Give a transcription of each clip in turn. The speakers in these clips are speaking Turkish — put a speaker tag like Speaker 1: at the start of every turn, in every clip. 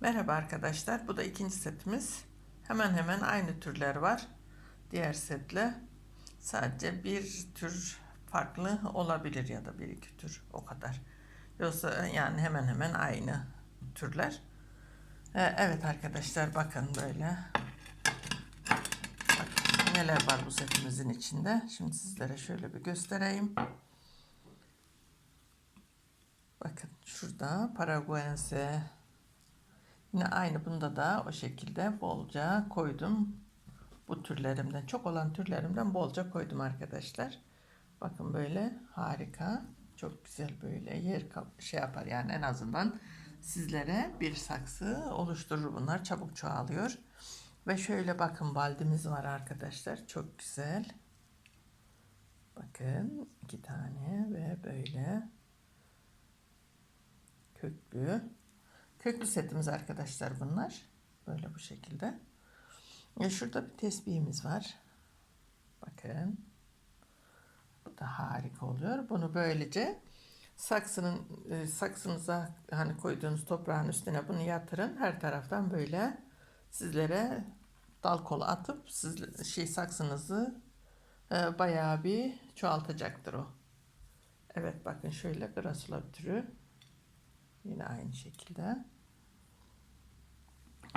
Speaker 1: Merhaba arkadaşlar. Bu da ikinci setimiz. Hemen hemen aynı türler var. Diğer setle. Sadece bir tür farklı olabilir ya da bir iki tür o kadar. Yoksa yani hemen hemen aynı türler. Ee, Evet arkadaşlar bakın böyle. Bakın neler var bu setimizin içinde. Şimdi sizlere şöyle bir göstereyim. Bakın şurada Paraguayense Yine aynı bunda da o şekilde bolca koydum. Bu türlerimden, çok olan türlerimden bolca koydum arkadaşlar. Bakın böyle harika. Çok güzel böyle yer şey yapar yani en azından sizlere bir saksı oluşturur bunlar. Çabuk çoğalıyor. Ve şöyle bakın baldimiz var arkadaşlar. Çok güzel. Bakın iki tane ve böyle köklü. Köklü setimiz arkadaşlar bunlar. Böyle bu şekilde. E şurada bir tesbihimiz var. Bakın. Bu da harika oluyor. Bunu böylece saksının e, saksınıza hani koyduğunuz toprağın üstüne bunu yatırın. Her taraftan böyle sizlere dal kol atıp siz şey saksınızı e, bayağı bir çoğaltacaktır o. Evet bakın şöyle grasula türü. Yine aynı şekilde.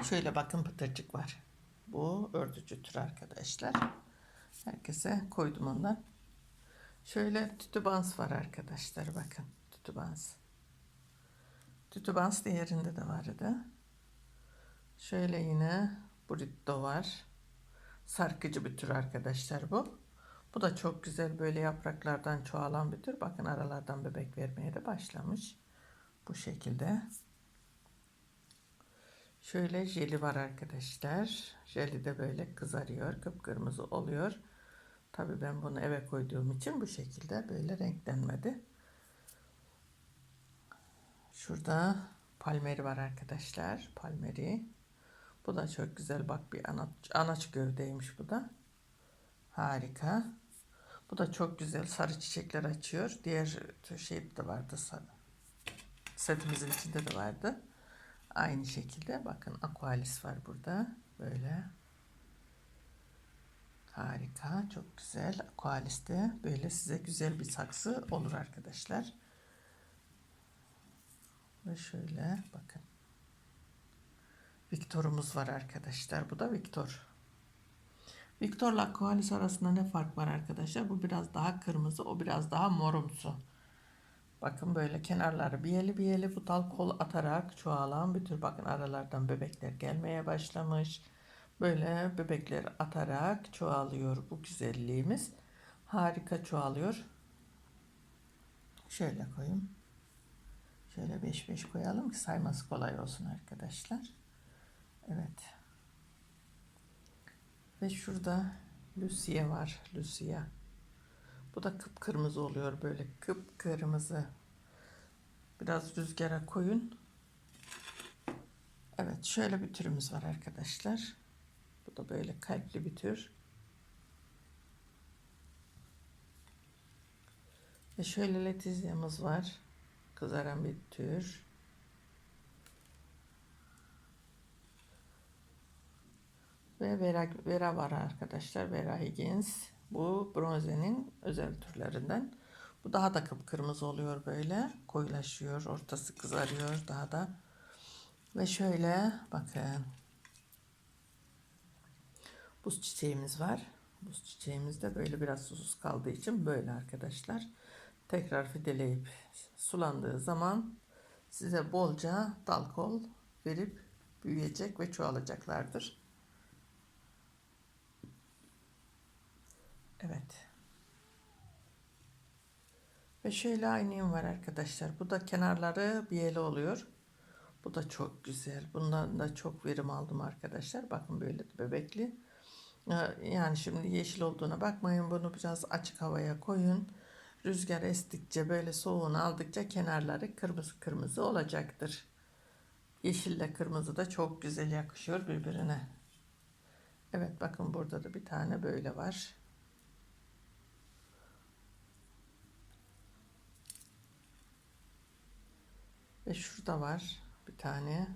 Speaker 1: Şöyle bakın pıtırcık var. Bu örtücü tür arkadaşlar. Herkese koydum ondan. Şöyle tütübans var arkadaşlar. Bakın tütübans. Tütübans diğerinde de vardı. Şöyle yine burrito var. Sarkıcı bir tür arkadaşlar bu. Bu da çok güzel böyle yapraklardan çoğalan bir tür. Bakın aralardan bebek vermeye de başlamış. Bu şekilde. Şöyle jeli var arkadaşlar. Jeli de böyle kızarıyor. Kıpkırmızı oluyor. Tabii ben bunu eve koyduğum için bu şekilde böyle renklenmedi. Şurada palmeri var arkadaşlar. Palmeri. Bu da çok güzel. Bak bir anaç, anaç gövdeymiş bu da. Harika. Bu da çok güzel sarı çiçekler açıyor. Diğer şey de vardı sarı. Setimizin içinde de vardı. Aynı şekilde bakın aqualis var burada. Böyle. Harika. Çok güzel. Aqualis de böyle size güzel bir saksı olur arkadaşlar. Ve şöyle bakın. Victor'umuz var arkadaşlar. Bu da Victor. Victor'la Aqualis arasında ne fark var arkadaşlar? Bu biraz daha kırmızı, o biraz daha morumsu. Bakın böyle kenarları biyeli biyeli bu dal kol atarak çoğalan bir tür bakın aralardan bebekler gelmeye başlamış. Böyle bebekler atarak çoğalıyor bu güzelliğimiz. Harika çoğalıyor. Şöyle koyayım. Şöyle 5 5 koyalım ki sayması kolay olsun arkadaşlar. Evet. Ve şurada Lucia var. Lucia. Bu da kıpkırmızı oluyor böyle kıpkırmızı. Biraz rüzgara koyun. Evet şöyle bir türümüz var arkadaşlar. Bu da böyle kalpli bir tür. Ve şöyle letizyamız var. Kızaran bir tür. Ve Vera, Vera var arkadaşlar. Vera Higgins. Bu bronzenin özel türlerinden. Bu daha da kıpkırmızı oluyor böyle. Koyulaşıyor. Ortası kızarıyor daha da. Ve şöyle bakın. Buz çiçeğimiz var. Buz çiçeğimiz de böyle biraz susuz kaldığı için böyle arkadaşlar. Tekrar fideleyip sulandığı zaman size bolca dal kol verip büyüyecek ve çoğalacaklardır. Evet. Ve şöyle aynıyım var arkadaşlar. Bu da kenarları biyeli oluyor. Bu da çok güzel. Bundan da çok verim aldım arkadaşlar. Bakın böyle bebekli. Yani şimdi yeşil olduğuna bakmayın. Bunu biraz açık havaya koyun. Rüzgar estikçe böyle soğuğunu aldıkça kenarları kırmızı kırmızı olacaktır. Yeşille kırmızı da çok güzel yakışıyor birbirine. Evet bakın burada da bir tane böyle var. Ve şurada var bir tane.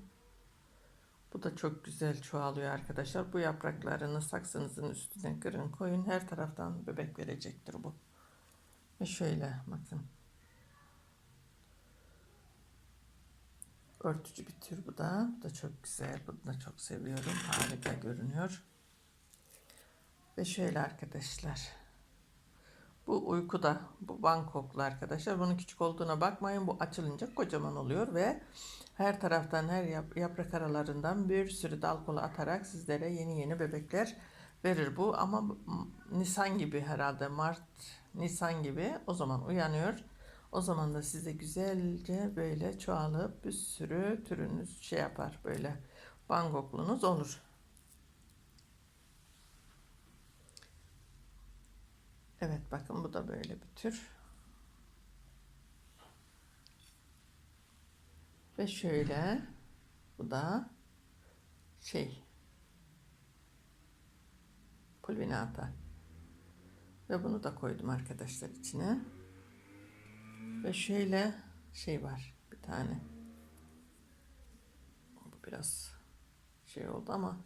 Speaker 1: Bu da çok güzel çoğalıyor arkadaşlar. Bu yapraklarını saksınızın üstüne kırın koyun. Her taraftan bebek verecektir bu. Ve şöyle bakın. Örtücü bir tür bu da. Bu da çok güzel. Bunu da çok seviyorum. Harika görünüyor. Ve şöyle arkadaşlar. Bu uykuda. Bu Bangkoklu arkadaşlar. Bunun küçük olduğuna bakmayın. Bu açılınca kocaman oluyor ve her taraftan her yap- yaprak aralarından bir sürü dal kolu atarak sizlere yeni yeni bebekler verir bu. Ama Nisan gibi herhalde Mart, Nisan gibi o zaman uyanıyor. O zaman da size güzelce böyle çoğalıp bir sürü türünüz şey yapar böyle Bangkoklunuz olur. Evet bakın bu da böyle bir tür. Ve şöyle bu da şey pulvinata. Ve bunu da koydum arkadaşlar içine. Ve şöyle şey var bir tane. Bu biraz şey oldu ama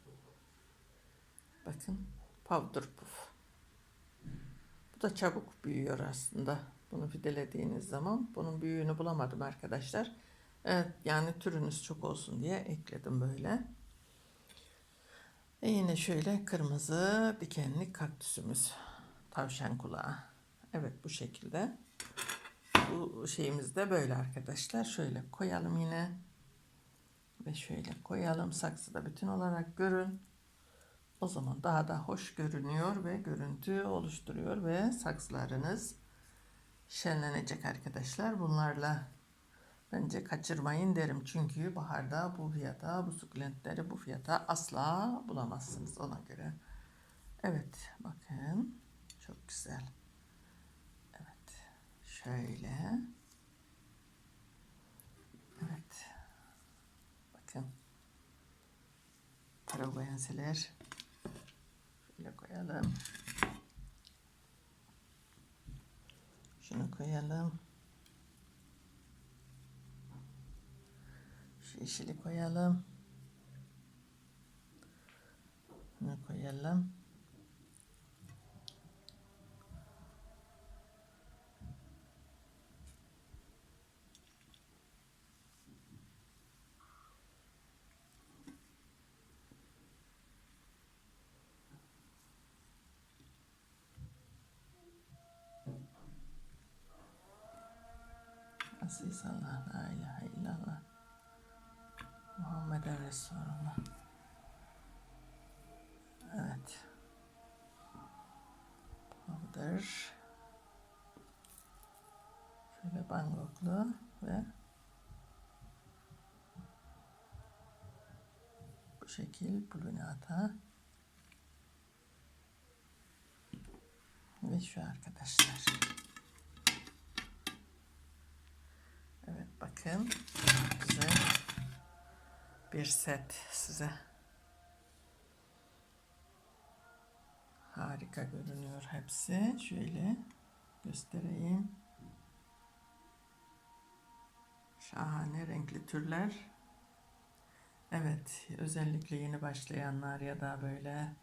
Speaker 1: bakın powder puff. Da çabuk büyüyor aslında. Bunu fidelediğiniz zaman bunun büyüğünü bulamadım arkadaşlar. Evet yani türünüz çok olsun diye ekledim böyle. Ve yine şöyle kırmızı dikenli kaktüsümüz. Tavşan kulağı. Evet bu şekilde. Bu şeyimiz de böyle arkadaşlar. Şöyle koyalım yine. Ve şöyle koyalım. Saksıda bütün olarak görün. O zaman daha da hoş görünüyor ve görüntü oluşturuyor ve saksılarınız şenlenecek arkadaşlar. Bunlarla bence kaçırmayın derim. Çünkü baharda bu fiyata, bu sukulentleri bu fiyata asla bulamazsınız ona göre. Evet bakın çok güzel. Evet şöyle. Evet bakın. Paraguayenseler. Koyalım. Şunu koyalım. Şu yeşili koyalım. Bunu koyalım. Aziz Allah, la ilahe illallah. Muhammed Resulullah. Evet. Powder. Şöyle bangoklu ve bu şekil pulvinata. Ve şu arkadaşlar. Evet bakın güzel bir set size. Harika görünüyor hepsi. Şöyle göstereyim. Şahane renkli türler. Evet, özellikle yeni başlayanlar ya da böyle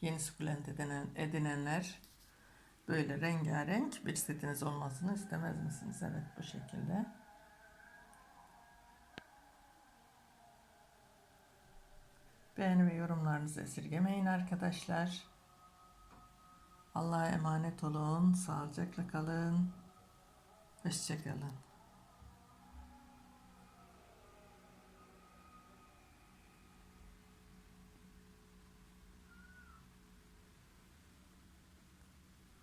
Speaker 1: yeni sukulent edinen, edinenler böyle rengarenk bir setiniz olmasını istemez misiniz? Evet, bu şekilde. Beğeni ve yorumlarınızı esirgemeyin arkadaşlar. Allah'a emanet olun. Sağlıcakla kalın. Hoşçakalın.